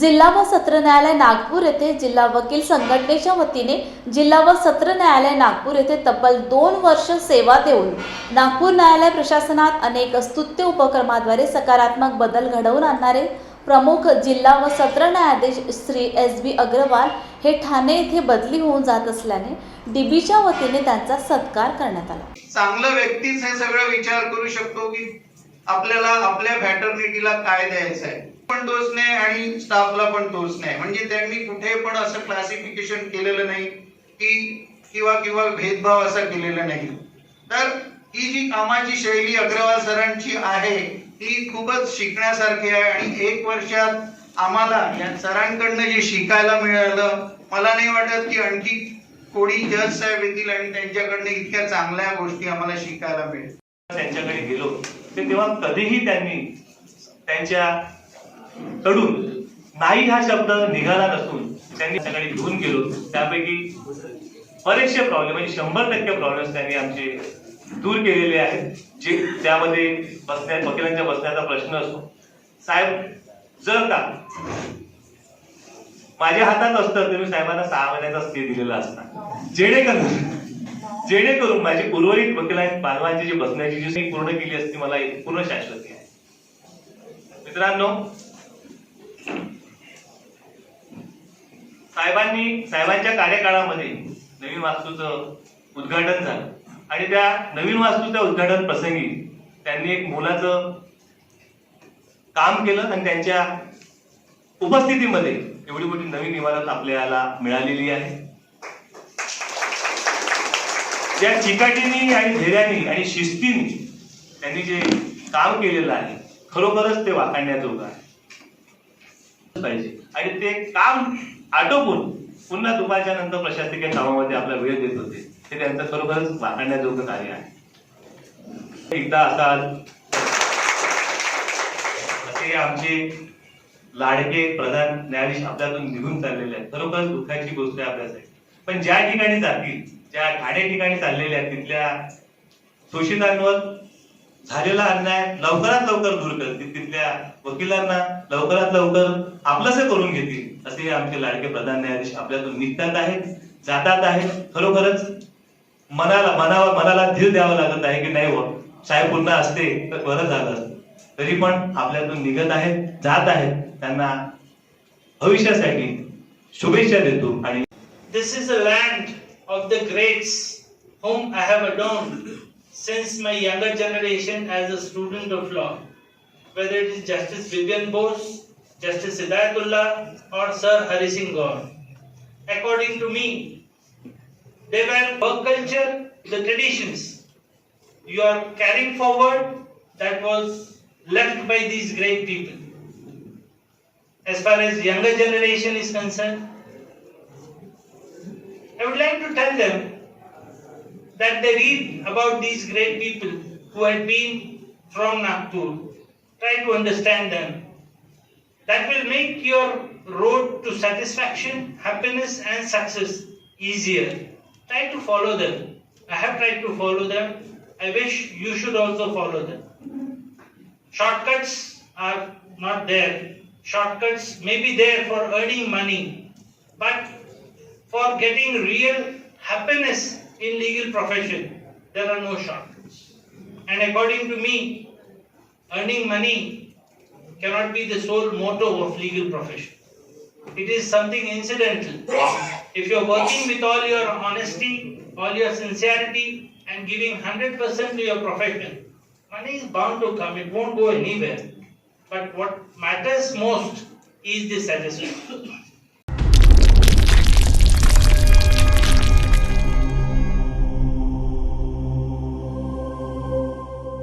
जिल्हा व सत्र न्यायालय नागपूर येथे जिल्हा वकील संघटनेच्या वतीने जिल्हा व सत्र न्यायालय नागपूर येथे तब्बल दोन वर्ष सेवा देऊन नागपूर न्यायालय प्रशासनात अनेक स्तुत्य उपक्रमाद्वारे सकारात्मक बदल घडवून आणणारे प्रमुख जिल्हा व सत्र न्यायाधीश श्री एस बी अग्रवाल हे ठाणे येथे बदली होऊन जात असल्याने डीबीच्या वतीने त्यांचा सत्कार करण्यात आला. चांगलं व्यक्तीच हे सगळं विचार करू शकतो की आपल्याला आपल्या फॅटर्निटीला काय द्यायचं आहे? पण दोष नाही आणि स्टाफला पण दोष नाही. म्हणजे त्यांनी कुठे पण असं क्लासिफिकेशन केलेलं नाही की किंवा किंवा भेदभाव असा केलेला नाही. तर ही जी कामाची शैली अग्रवाल सरांची आहे ती खूपच शिकण्यासारखी आहे आणि एक वर्षात आम्हाला या सरांकडनं जे शिकायला मिळालं मला नाही वाटत की आणखी कोणी जज साहेब येतील आणि त्यांच्याकडनं इतक्या चांगल्या गोष्टी आम्हाला शिकायला मिळेल त्यांच्याकडे गेलो. ते तेव्हा कधीही त्यांनी त्यांच्या कडून नाही हा शब्द निघाला नसून त्यांनी त्याच्याकडे घेऊन गेलो. त्यापैकी बरेचसे प्रॉब्लेम म्हणजे शंभर टक्के प्रॉब्लेम्स त्यांनी आमचे दूर केलेले आहेत जे त्यामध्ये बसण्या वकिलांच्या बसण्याचा प्रश्न असतो. साहेब जर का माझ्या हातात असतं तर मी साहेबांना सहा महिन्याचा स्टे दिलेला असता. जेणेकरून जेणेकरून माझी उर्वरित वकिलांची बालवांची जी बसण्याची जी पूर्ण केली असती मला पूर्ण शाश्वती आहे. मित्रांनो साहेबांनी साहेबांच्या कार्यकाळामध्ये नवीन वास्तूचं उद्घाटन झालं. आणि त्या नवीन वास्तूच्या उद्घाटन प्रसंगी त्यांनी एक मुलाचं काम केलं आणि त्यांच्या उपस्थितीमध्ये एवढी मोठी नवीन इमारत आपल्याला मिळालेली आहे. ज्या चिकाटीने आणि धैर्याने आणि शिस्तीने त्यांनी जे काम केलेलं आहे खरोखरच ते वाखाणण्याजोगं आहे. पाहिजे. आणि ते काम आटोपून पुन्हा दुपारच्या नंतर प्रशासकीय कामामध्ये आपला वेळ देत होते. हे त्यांचं खरोखरच वाखाणण्याजोगं कार्य आहे. एकदा असाल असे आमचे लाडके प्रधान न्यायाधीश आपल्यातून निघून चाललेले आहेत. खरोखरच दुःखाची गोष्ट आहे आपल्यासाठी. पण ज्या ठिकाणी जातील ज्या ठाणे ठिकाणी चाललेल्या आहेत तिथल्या शोषितांवर झालेला अन्याय लवकरात लवकर दूर करतील. तिथल्या वकिलांना लवकरात लवकर आपलंसं करून घेतील असे आमचे लाडके प्रधान न्यायाधीश आपल्यातून निघतात आहेत जातात आहेत. खरोखरच मनाला मनावर मनाला धीर द्यावं लागत आहे की नाही हो? साहेब पुन्हा असते तर बरं झालं असतं. तरी पण आपल्यातून निघत आहेत जात आहेत. त्यांना भविष्यासाठी शुभेच्छा देतो आणि this is a land of the greats whom I have adorned since my younger generation as a student of law. Whether it is Justice Vivian Bose, Justice Hidayatullah, or Sir Hari Singh Gaur. According to me, they were work culture, the traditions you are carrying forward that was left by these great people. As far as younger generation is concerned, would like to tell them that they read about these great people who had been from Nagpur. Try to understand them. That will make your road to satisfaction, happiness, and success easier. Try to follow them. I have tried to follow them. I wish you should also follow them. Shortcuts are not there. Shortcuts may be there for earning money, but for getting real happiness in legal profession, there are no shortcuts. And according to me, earning money cannot be the sole motto of legal profession. It is something incidental. If you're working with all your honesty, all your sincerity, and giving 100% to your profession, money is bound to come. It won't go anywhere. But what matters most is the satisfaction.